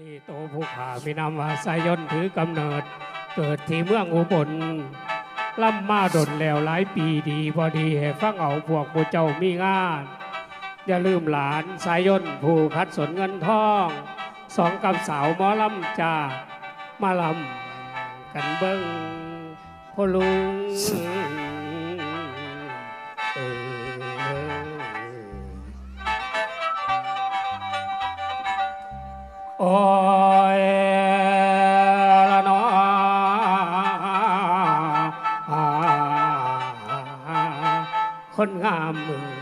นี่โตผู้ขามีนามว่าสายยนต์ถือกำเนิด เกิดที่เมืองอุบลล่ำมาดนแล้วหลายปีดีพอดีให้ฟังเอาพวกผู้เจ้ามีงาน อย่าลืมหลานสายยนต์ผู้คัดสนเงินทองสองกับสาวหมอลำจ่ามาลำกันเบิ้งพ่อลุง คนงามเอ้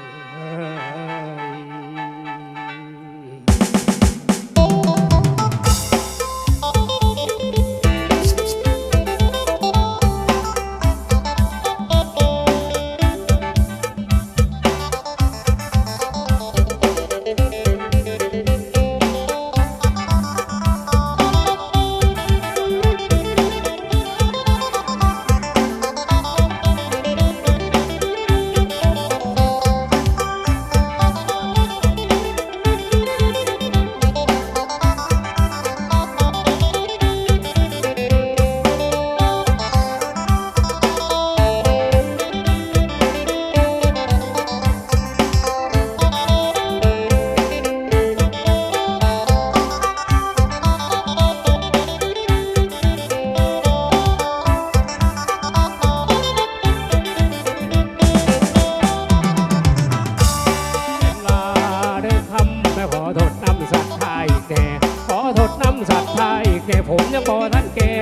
แก่ผมยังบอท่านแก่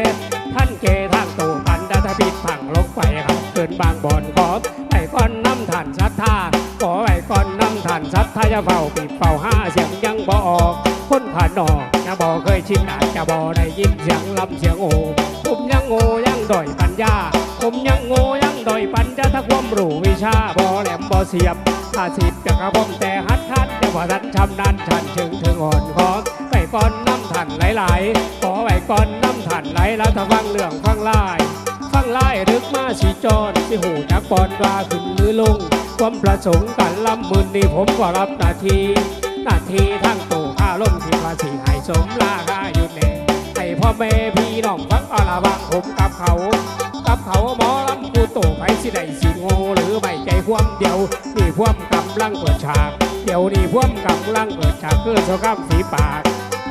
ท่านแก่ทางโตกันดาทปิดผังลงไปครับเกินบางบ่อนขอบไอ้ก้อนน้ำถ่านสัดทธาขอไอ้ก้อนน้ำถ่านสัดทธาจะเฝ้าปิดเฝ้าห้าเสียงยังบออกคนผ่านนอกจะบอเคยชินอาจจะบอได้ยินเสียงลำเสียงโอผมยังโง่ยังดอยปัญญา ผมยังโง่ยังดอยปัญญาถ้าความรู้วิชาบอแหลมบอเสียบถ้าสิบจะกระผมแต่ฮัดฮัดจะว่าทันชำนาญชันเชิงถึงอ่อนขอ ก่อนน้ำทันไหลๆขอไว้ก่อนน้ำทันไหลแล้วถ้าฟังเรื่องฟังลายฟังลายรึกมาสีจอนสิหูจักปอนปลาขึ้นหรือลง ความประสงค์กันลำมืนนี่ผมก็รับหน้าที่หน้าที่ทั้งโตข้าล่มที่ภาษีให้สมลาคาอยู่แน่ให้พ่อแม่พี่น้องฟังอาลาบังผมกับเขา กับเขาหมอลำกูโตไปสิได้สิโง่หรือไม่ใจความเดียวนี่พวมกำลังเปิดฉากเดี๋ยวนี่พวมกำลังเปิดฉากคือสกรรมฝีปาก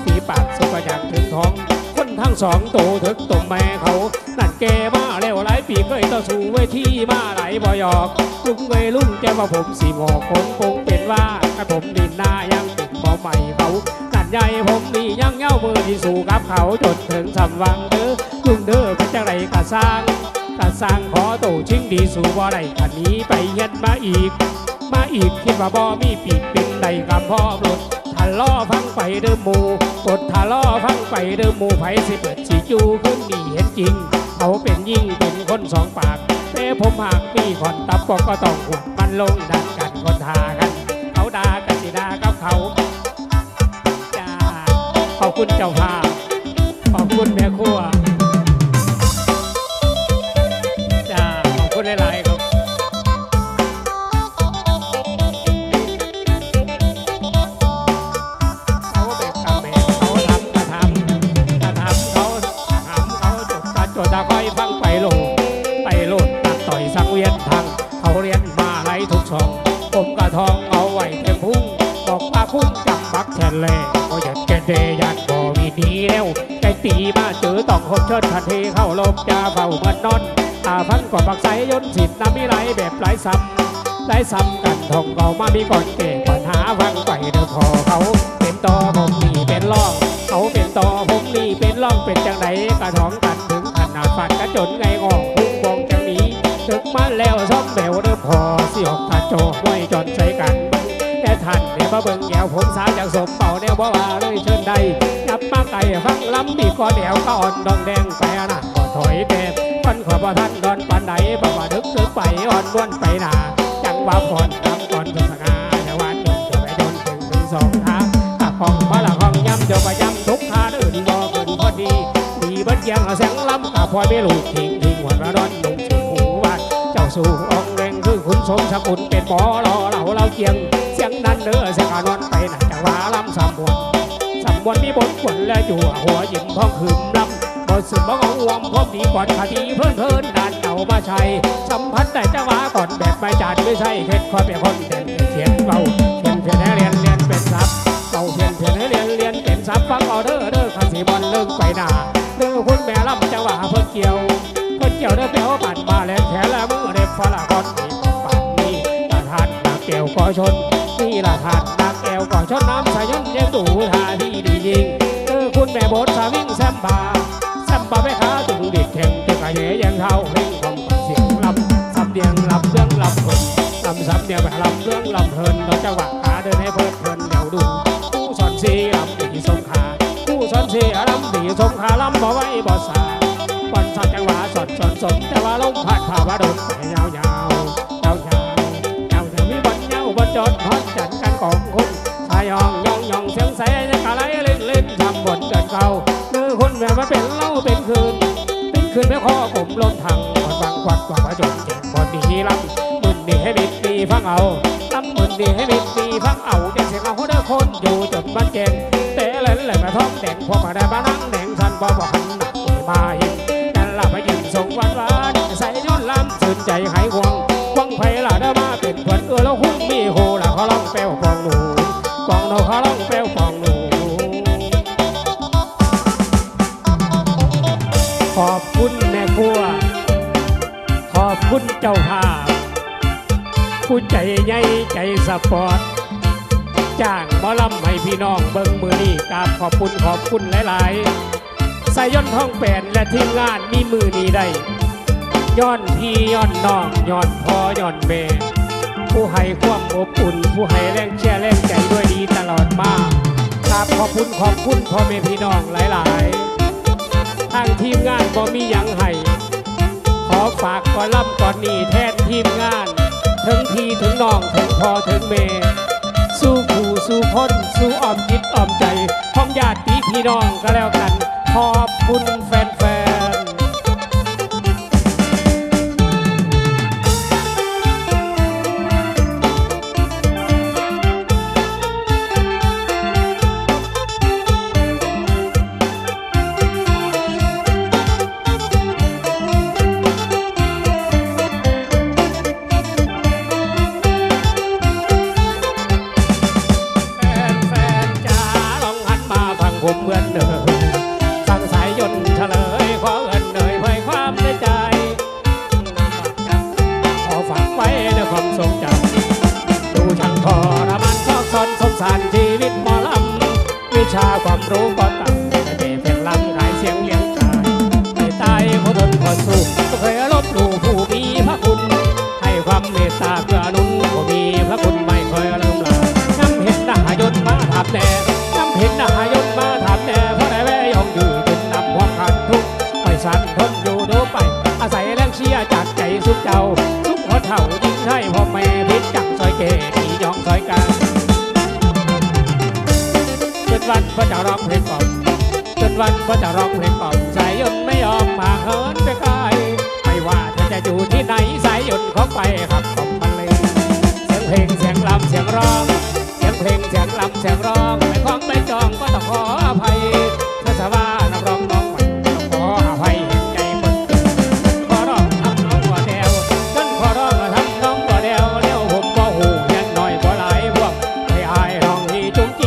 ฝีปากสุกอยากถึงท้อง คนทั้งสองโตถึกตรงแม่เขา นั่นแกมาแล้วหลายปีเคยต่อสู้เวทีมาหลายบ่หยอกลุงเวยลุงแกว่าผมสีหงอกคนคงเป็นว่าถ้าผมดินหน้ายังติดบ่ใหม่เขานั่นใหญ่ผมนี่ยังเย้ามือที่สู้กับเขาจนถึงสำวังเด้อลุงเด้อเป็นจังไรกะสร้างกะสร้างขอโตชิงดีสู่บ่ได้ขันนี้ไปเฮ็ดมาอีก มาอีกคิดว่าบ่มีปีกเป็นใดกับพ่อมรถทะ ล้อฟังไปเดิมหมูกดทะล้อฟังไปเดิมหมูไผสิเปิดสีจูขึ้นดีเห็นจริง เขาเป็นยิ่งเป็นคนสองปากแต่ผมหากมีคนตับปอกก็ต้องหวดมันลงดันกันคนทากันเขาด่ากันสิด่ากับเขาจ้าขอบคุณเจ้าภาพขอบคุณแม่ครัว ทองเอาไว้เต็มพุ่งบอกปาพุ่งจับบักทนเลก็หยัดแกเดยันบ่มีหนีแล้วใจตีมาเจอต้องหดเชิดทันทีเข้าลมจะเฝ้าเมือนนอนตาพันก่อนบักไซยนสิทธิ์น้ำมีไหลแบบไหลซ้ำไหลซ้ำกันทองเก่ามามีก่อนเก่ปัญหาฟังไปเด้อพอเขาเป็นต่อผมนี่เป็นร่องเขาเป็นต่อผมนี่เป็นร่องเป็นจังไหนกระท้องกันถึงขนาดฟันกระจนไงงอกพุ่งวงจัง นี้ถึกมาแล้วซ้อมแบวเด้อพอสิออกตาโจกไว้จนใส่กันแต่ท่านเนี่ยมาเบิ่งแยวผมสาจากสมเป่าแนวบ่ว่าเลยเชิญใดยับมาไก่ฟังล้ำบีก่อนแนวก็อ่อนดองแดงไปอนาก็ถอยเต็มฟันขอบ่ท่านดอนปันใดบ่ว่าดึกดึกไปอ่อนวนไปหนาจังว่าผ่อนทำก่อนสุสงาอย่าว่าจนจะไปโดนถึงถึงสองทางถ้าของพระละของย้ำเดี๋ยวไปย้ำทุกทาเดินบ่เกินพอดีดีเบัดเยียงแสงล้ำกับพลอยไม่ลูกทิ้งทิ้งหัวระดอนลงสู่หู สู่องแรงคือคุณสมสกุลเป็นหมอรอเราเราเกียง เสียงนั้นเด้อเสียงอานอนไปน่ะจังหวะลำสามบวนสสำบวนมีบทขวัญและอยู่หัวหยิ้มพ้องคืมลำบทสืบบ้องวมพบดีก่อนคดีเพื่อนเพื่นด่านเก่ามาชัยสัมผัสได้จังหวะก่อนแบบไม่จานไม่ใช่เข็ดคอยเป็นคนแต่เขียนเบาเขียนเพียนให้เรียนเรียนเป็นซับเบาเพียนเพียนให้เรียนเรียนเป็นซับฟังออเดอร์เด้อข้าสีบอลเลิกไปหนาเด้อคุณแม่ลำจังหวะเพิ่นเกี่ยวเพิ่นเกี่ยวเด้อแปลว่าปั่น มือเด็บฟละคอนนี่ปั่นนี่ตาทานนาแก้วก่อชนนี่ละทานนาแก้วก่อชนน้ำสายยนยังดูท่าที่ดียิงเออคุณแม่โบดสาวิ่งแซมบาแซมบาแม่ค้าตึงดิดแข่งตึกกระเหยยังเท้าเร่งของเสียงลำสำเนียงลำเรื่องลำเพลินลำสำเนียงแบบลำเรื่องลำเพลินเราจังหวะขาเดินให้เพลิดเพลินเดี๋ยวดูผู้สอนสีลำดีสงขาผู้สอนสีลำดีสงขาลำบ่ไว้บ่สา วันสอดจังหวะสอดสอนสนแต่ว่าลมพัดผ่าว่าโดนไปยาวยาวยาวยาวยาวแต่มีบนเงาบนจอดฮอดจันกันของคุณชายองยองยองเสียงแสงกะไรเล่นเล่นทำบนเกินเก่ามือคุณแม่มาเป็นเล่าเป็นคืน เป็นคืนแม่ข้อกลมลมทังกอดฟังกวัดกวัดประจนเจ็บบนดีลำมึนดีให้มิดดีฟังเอาลำมึนดีให้มิดดีฟังเอาจะเสียงเอาเด้อคนอยู่จนบ้านเจนเตะเล่นเลยมาท้องแดงพวกมาได้มานั่งแดงสันบ่บ่ จ้าภาพ ผู้ใจใหญ่ใจสปอร์ตจ้างหมอลำให้พี่น้องเบิ่งมือนี่กราบขอบคุณขอบคุณหลายๆสายย่นท้องแปนและทีมงานมีมือนี้ได้ย้อนพี่ย้อนน้องย้อนพ่อย้อนแม่ ผู้ให้ความอบอุ่น ผู้ให้แรงเชียร์แรงใจด้วยดีตลอดมาครับขอบคุณขอบคุณพ่อแม่พี่น้องหลาย ๆ ทางทีมงานบ่มีหยังให้ อฝากก่อนล่ำก่อนนี่แทนทีมงาน ถึงพี่ถึงน้องถึงพ่อถึงเม่สู้ผู้สู้พ้นสู้อ้อมจิตอ้อมใจของญาติพี่น้องก็แล้วกัน ขอบคุณแฟน ความทรงจำดูช่างทรมานชอกซอนสงสารชีวิตหมอลำวิชาความรู้ จนวันพ่อจะร้องเพลงกล่อมสายยนไม่ยอมมาเหินไปไกลไม่ว่าเธอจะอยู่ที่ไหนสายยนต์เขาไปขับส่งบรรเลงเสียงเพลงเสียงลำเสียงร้อง เสียงเพลงเสียงลำเสียงร้องไม่คล้องไม่จองก็ต้องขออภัยเธอสว่านักร้องน้องใหม่ต้องขออภัยเห็นใจคนเกินขอร้องทำน้องบ่แดวจนขอร้องทำน้องบ่แดวเลี้ยวผมบ่หูยังน้อยบ่หลายพวกให้อายร้องที่จุงจี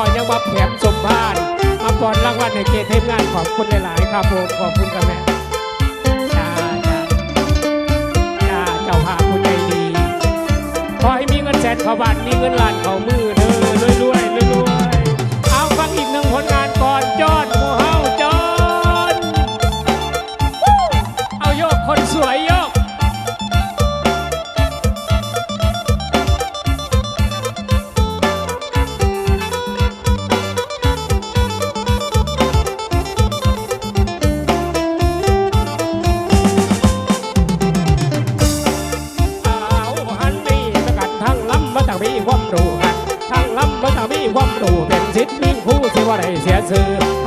อยังว่าแผมสมภานมาปอนรางวัลในเขตเทพงานขอบคุณหลายๆครับผมขอบคุณครับแม่จ้าจ้าจ้าเจ้าภาพผู้ใจดีขอให้มีเงินแสนเขาบาทมีเงินล้านเขามือเด้อรวยรวยรวยเอาฟังอีกหนึ่งผลงานก่อนจอด Sẽ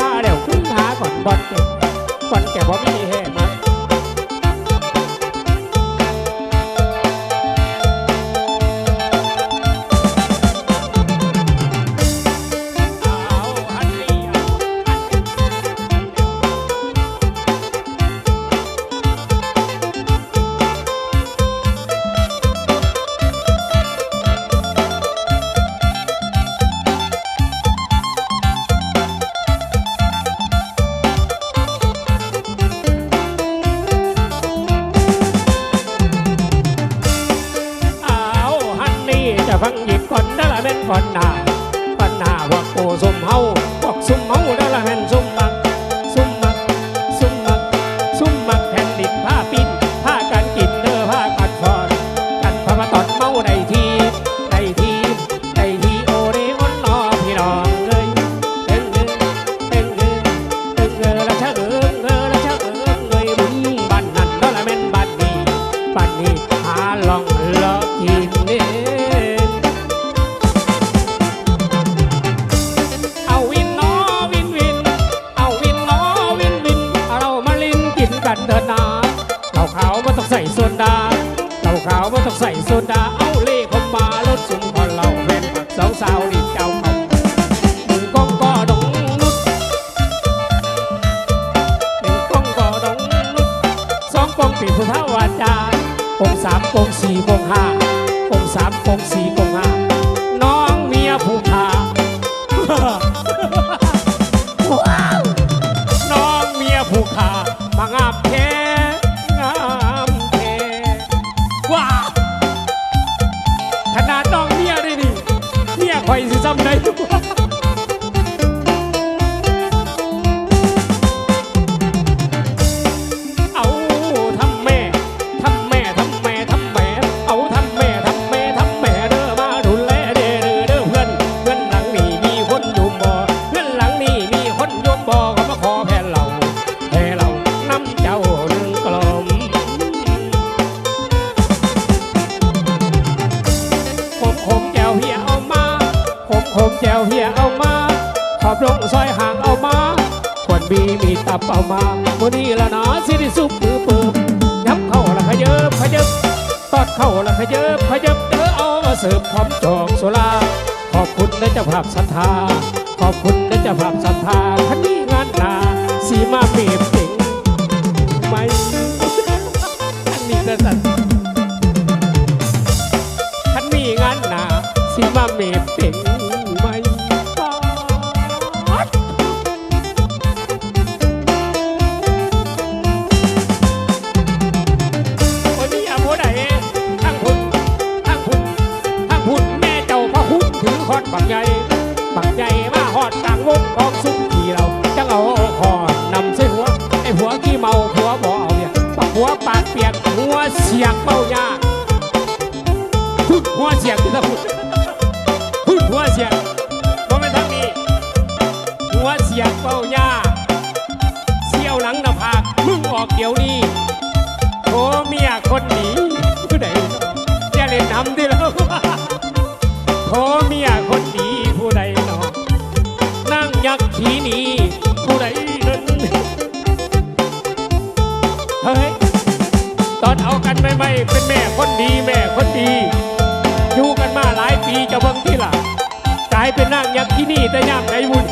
三ามหก เข้าละขยับขยับเด้อเอามาเสิร์ฟพร้อมจอกโซลา ขอบคุณนะเจ้าภาพศรัทธา ขอบคุณนะเจ้าภาพศรัทธาคันนี้งานหนาสีมาเปรียบ เสียกเป้ายากพุ่นหัวเสียกที่ละพุ่นพุ่นหัวเสียกบ่ไม่นทางนี้หัวเสียกเป้ายากเสียวหลังหน้าผากมึงออกเดี๋ยวนี้โอ้เมียคนหนีผู้ใดอย่าเล่นำดิแล้วโทเมียคนดีผู้ใดหนอนั่งยักษ์ขีหนี ไม่เป็นแม่คนดีแม่คนดี อยู่กันมาหลายปีจะเบิ่งที่ล่ะกลายเป็นนั่งยักษ์ที่นี่แต่ย่ามไหนบุญ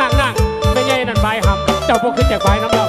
นั่งนั่งไม่ใช่นั่นใบหำเจ้าพวกขึ้นจากใบน้ำเรา